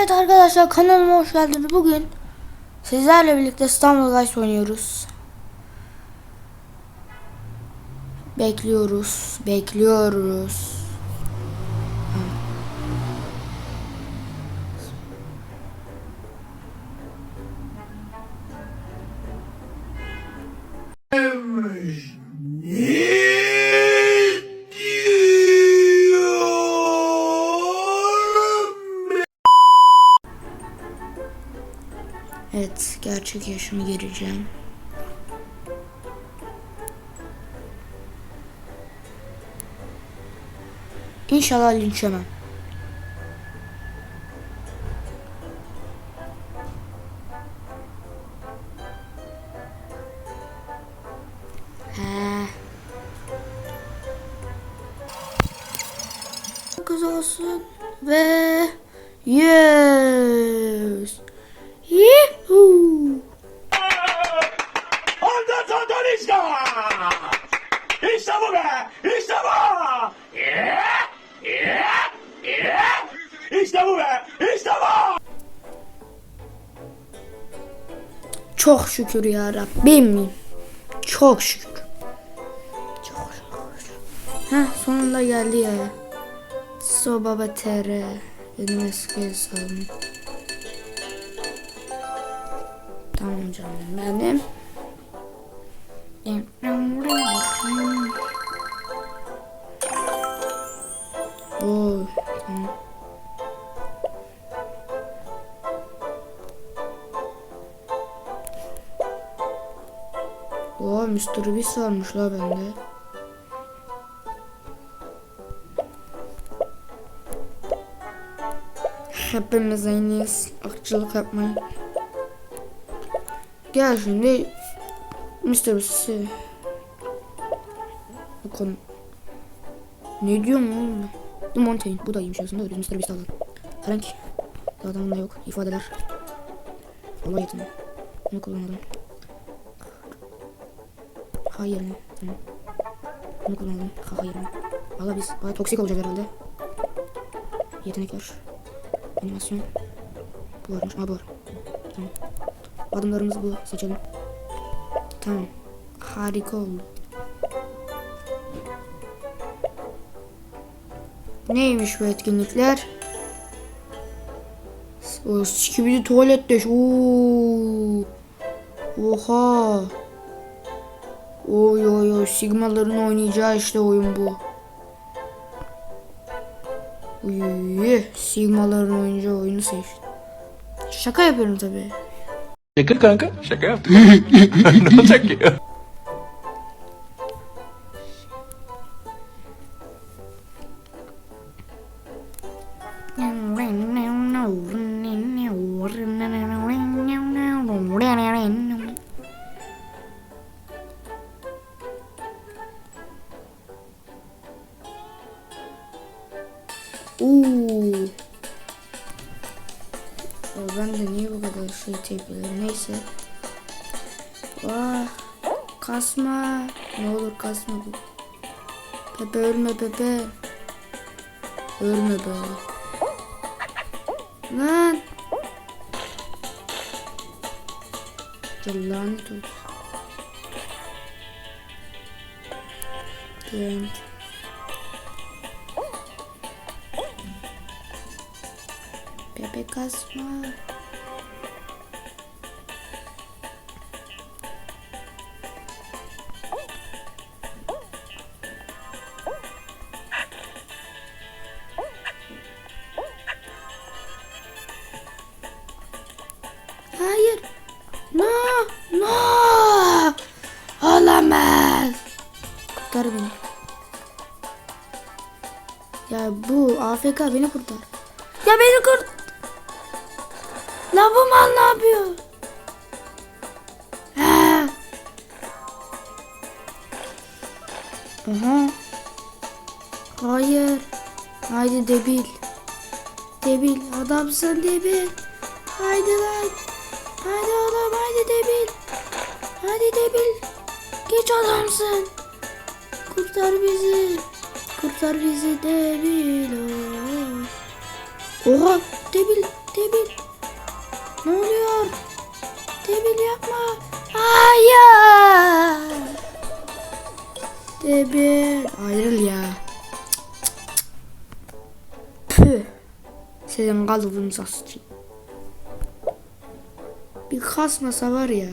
Evet arkadaşlar kanalıma hoş geldiniz. Bugün sizlerle birlikte İstanbul Guys oynuyoruz. Bekliyoruz, bekliyoruz. Yaşımı gireceğim. İnşallah linç bu be! İşte bu! İşte bu be! İşte bu! Çok şükür ya Rabbim. Çok şükür. Çok şükür. Heh sonunda geldi ya. So baba tere. Benim eski hesabım. Tamam canım benim. Oo, Mr. Beast varmış la bende. Hepimiz aynıyız. Akçılık yapmayın. Gel şimdi Mr. Beast'i konu Ne diyorum oğlum? The Mountain. Bu da iyiymiş aslında da biz Mr. Beast'i alalım. Frank. Adamında yok. ifadeler. Allah yetin. Bunu kullanalım. Hayır mı? Tamam. Bunu kullanalım. Ha, hayır mı? Valla biz baya toksik olacak herhalde. Yetenekler. Animasyon. Bu varmış. Ha bu var. Tamam. Adımlarımızı. Neymiş bu etkinlikler? O sikibidi tuvalet deş. Oha. Oy oy oy Sigmaların oynayacağı işte oyun bu. Uy, Sigmaların oynayacağı oyunu seçtim. Şaka yapıyorum tabi. Şaka kanka. Şaka yaptım. ne olacak ki? O ben de niye bu kadar şey tepkileri neyse. Ah kasma. Ne olur kasma bu. Pepe ölme Pepe. Ölme be. Lan. Lanet olsun. Gel. Pepe kasma. Hayır. No. No. Olamaz. Kurtar beni. Ya bu AFK beni kurtar. Ya beni kurt. La bu mal ne yapıyor? Ha. Aha. Hayır. Haydi debil. Debil. Adamsın debil. Haydi lan. Haydi oğlum haydi debil. Haydi debil. Geç adamsın. Kurtar bizi. Kurtar bizi debil. oh. Oha debil. Debil. Ne oluyor? Debil yapma. Hayır. Debil. Ayrıl ya. Püh. Senin kalıbınıza sıçayım. Bir kasmasa var ya.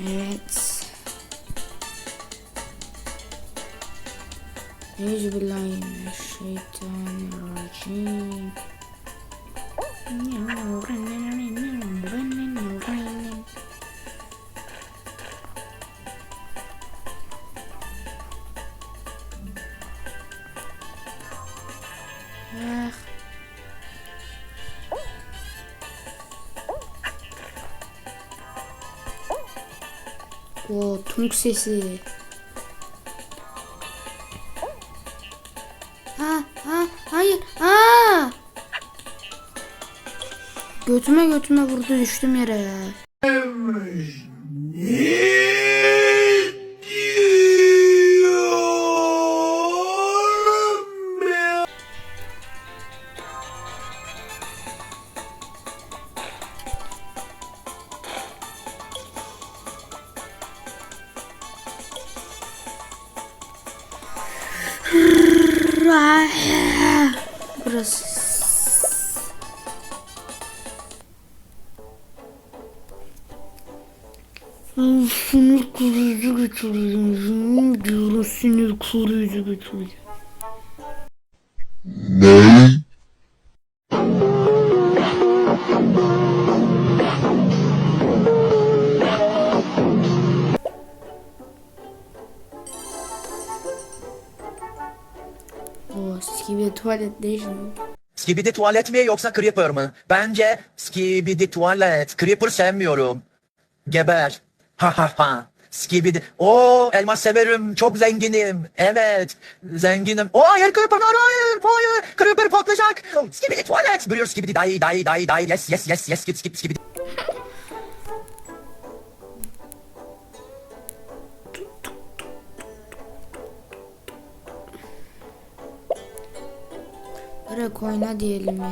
Evet. Euzubillahimineşşeytanirracim. Tunk sesi. Ha ha. Götüme götüme vurdu düştüm yere. Burası. Ay, Sinir koruyucu götürüyorum. Yemin ediyorum sinir koruyucu götürüyorum. Değişmiyor. Skibidi tuvalet mi yoksa Creeper mı? Bence Skibidi tuvalet. Creeper sevmiyorum. Geber. Ha ha ha. Skibidi. Oo elmas severim. Çok zenginim. Evet. Zenginim. Oo hayır Creeper hayır hayır. Hayır. Creeper patlayacak. Skibidi tuvalet. Biliyor Skibidi dayı dayı dayı dayı. Yes yes yes yes skip skip skibidi. Bırak oyna diyelim ya.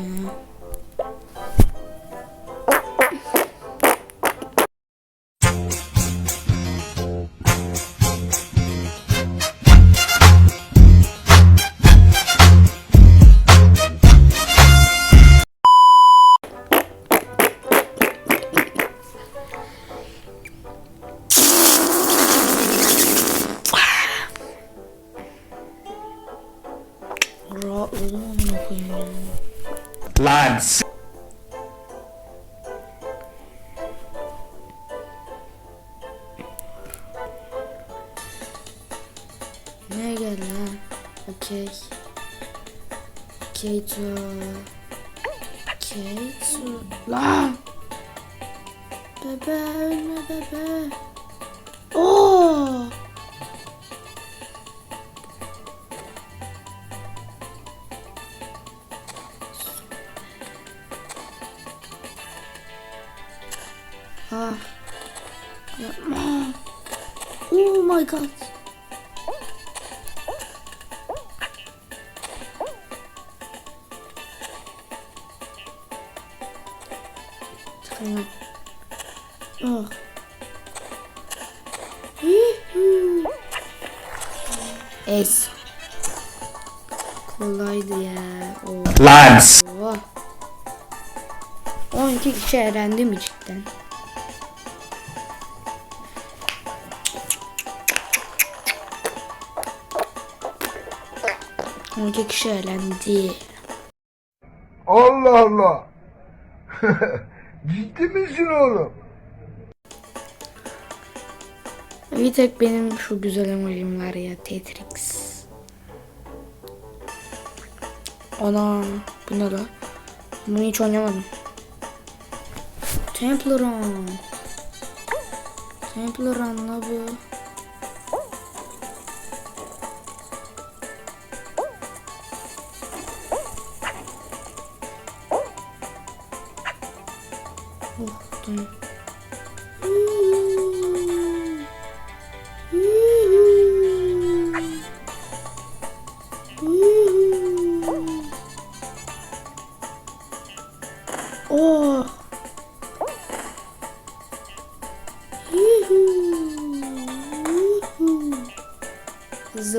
Okey. Okey to... Okey to... Lan! Bebe ölme bebe. Oo! Ah. Yapma. Oh my god. Tamam. Oh. Es. Kolaydı ya. Oh. Lads. Oh. 12 kişi elendi mi cidden? On iki kişi elendi. Allah Allah. Ciddi misin oğlum? Bir tek benim şu güzel emojim var ya Tetrix. Ana bu ne la? Bunu hiç oynamadım. Temple Run. La bu.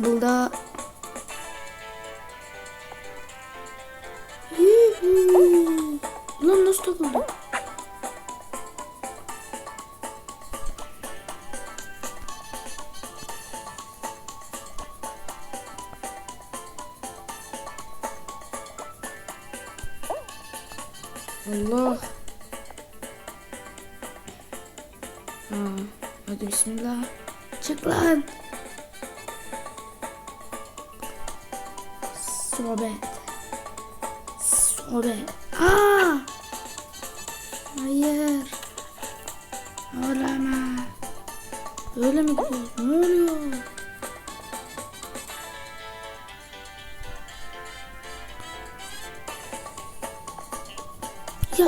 Zıbılda. Lan nasıl takıldı? Allah. Ha, hadi bismillah. Çık lan. Sohbet. Sohbet. Aa! Hayır. Olamaz. Öyle mi gidiyor? Ne oluyor? Ya.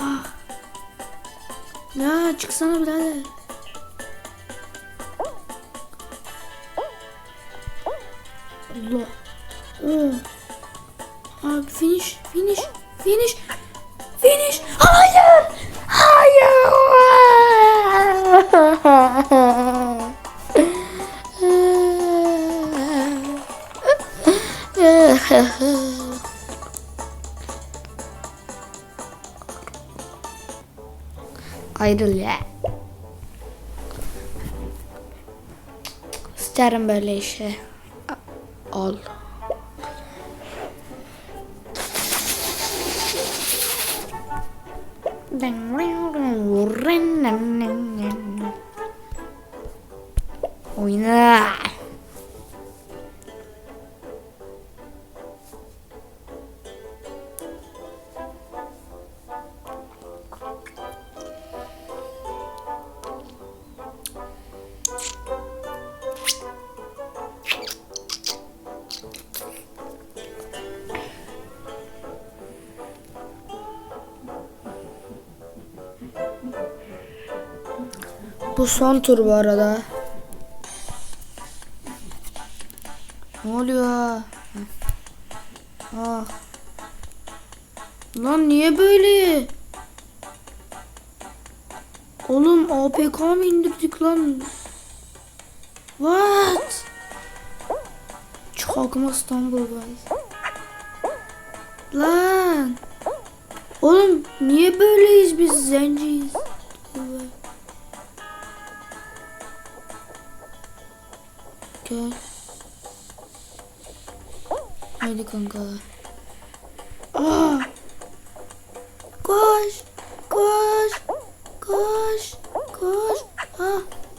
Ah. Ya çıksana birader. Allah. Oh. Abi finish, finish, finish, finish. Hayır. Hayır. Ayrıl ya. İsterim böyle işe. Al. Oyna. Bu son tur bu arada. Ne oluyor? Ah. Lan niye böyle? Oğlum APK mı indirdik lan? What? Çakma İstanbul guys. Lan. Oğlum niye böyleyiz biz zenciyiz? Kanka. Aa! Koş! Koş! Koş! Koş! Ha!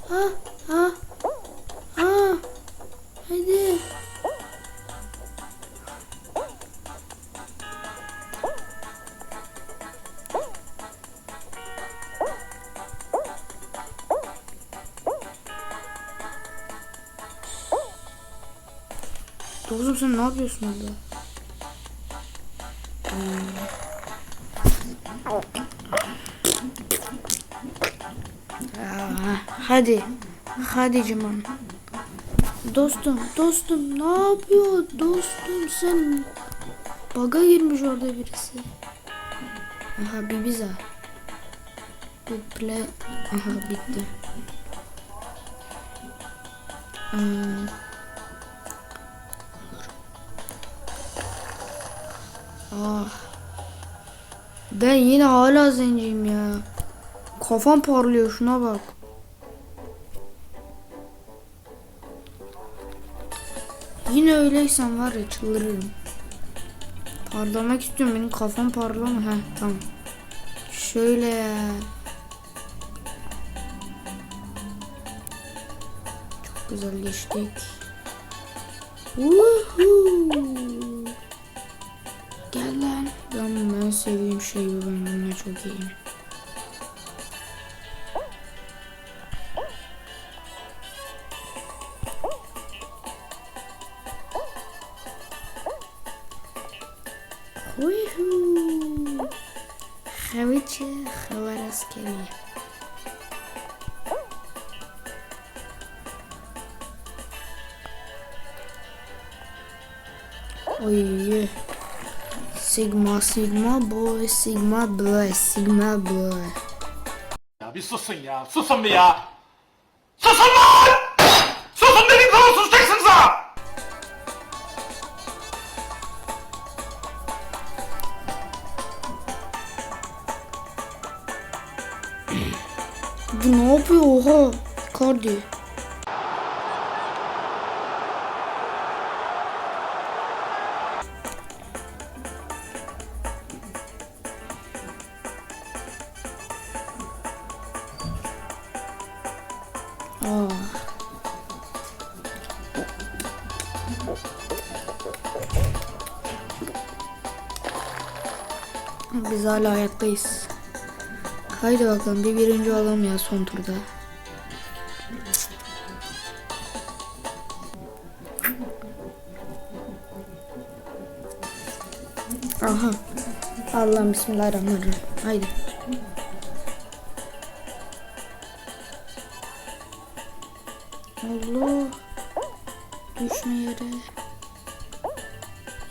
Ha! Ha! Ha! Haydi. Dostum sen ne yapıyorsun orada? Hadi. Hadi Ciman. Dostum, dostum ne yapıyor? Dostum sen baga girmiş orada birisi. Aha bir biza. Bu play aha bitti. Aa, Ah. Ben yine hala zenciyim ya. Kafam parlıyor şuna bak. Yine öyleysen var ya çıldırırım. Parlamak istiyorum benim kafam parlama. Heh tamam. Şöyle. Çok güzel geçtik. Woohoo! Şey. Ben bununla çok iyiyim. Sigma, Sigma boy, Sigma boy, Sigma boy. Ya bir susun ya. Susun bir ya. Susun lan! Susun dediğim zaman susacaksınız ha! Bu ne yapıyor oha? Cardi. Biz hala ayaktayız. Haydi bakalım bir birinci olalım ya son turda. Aha. Allah'ım bismillahirrahmanirrahim. Haydi.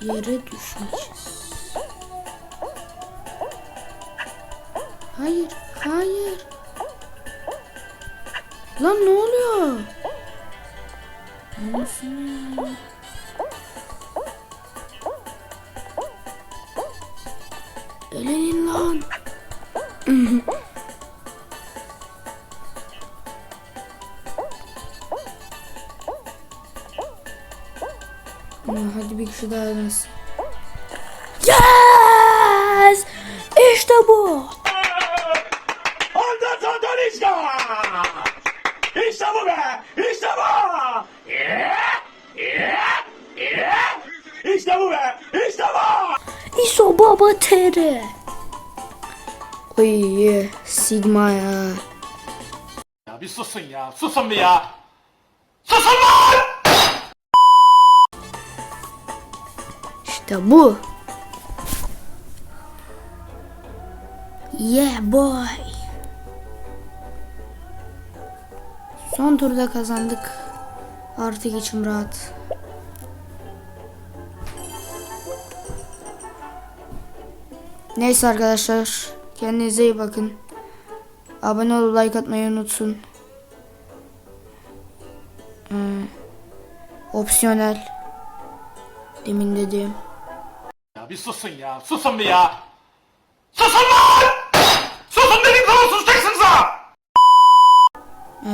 Yere düşmeyeceğiz. Hayır, hayır. Lan ne oluyor? Anasını ya. Yes! İşte bu. İşte bu be! İşte bu! İşte bu be! İşte bu! İso baba tere. Oy Sigma ya. Ya bir susun ya. Susun bir ya. Susun lan! İşte bu. Yeah boy. Son turda kazandık. Artık içim rahat. Neyse arkadaşlar. Kendinize iyi bakın. Abone olup like atmayı unutsun. Ee, opsiyonel. Demin dediğim. Ya bir susun ya. Susun bir ya. Susun lan! Susun dediğim zaman susacaksınız ha! Ee,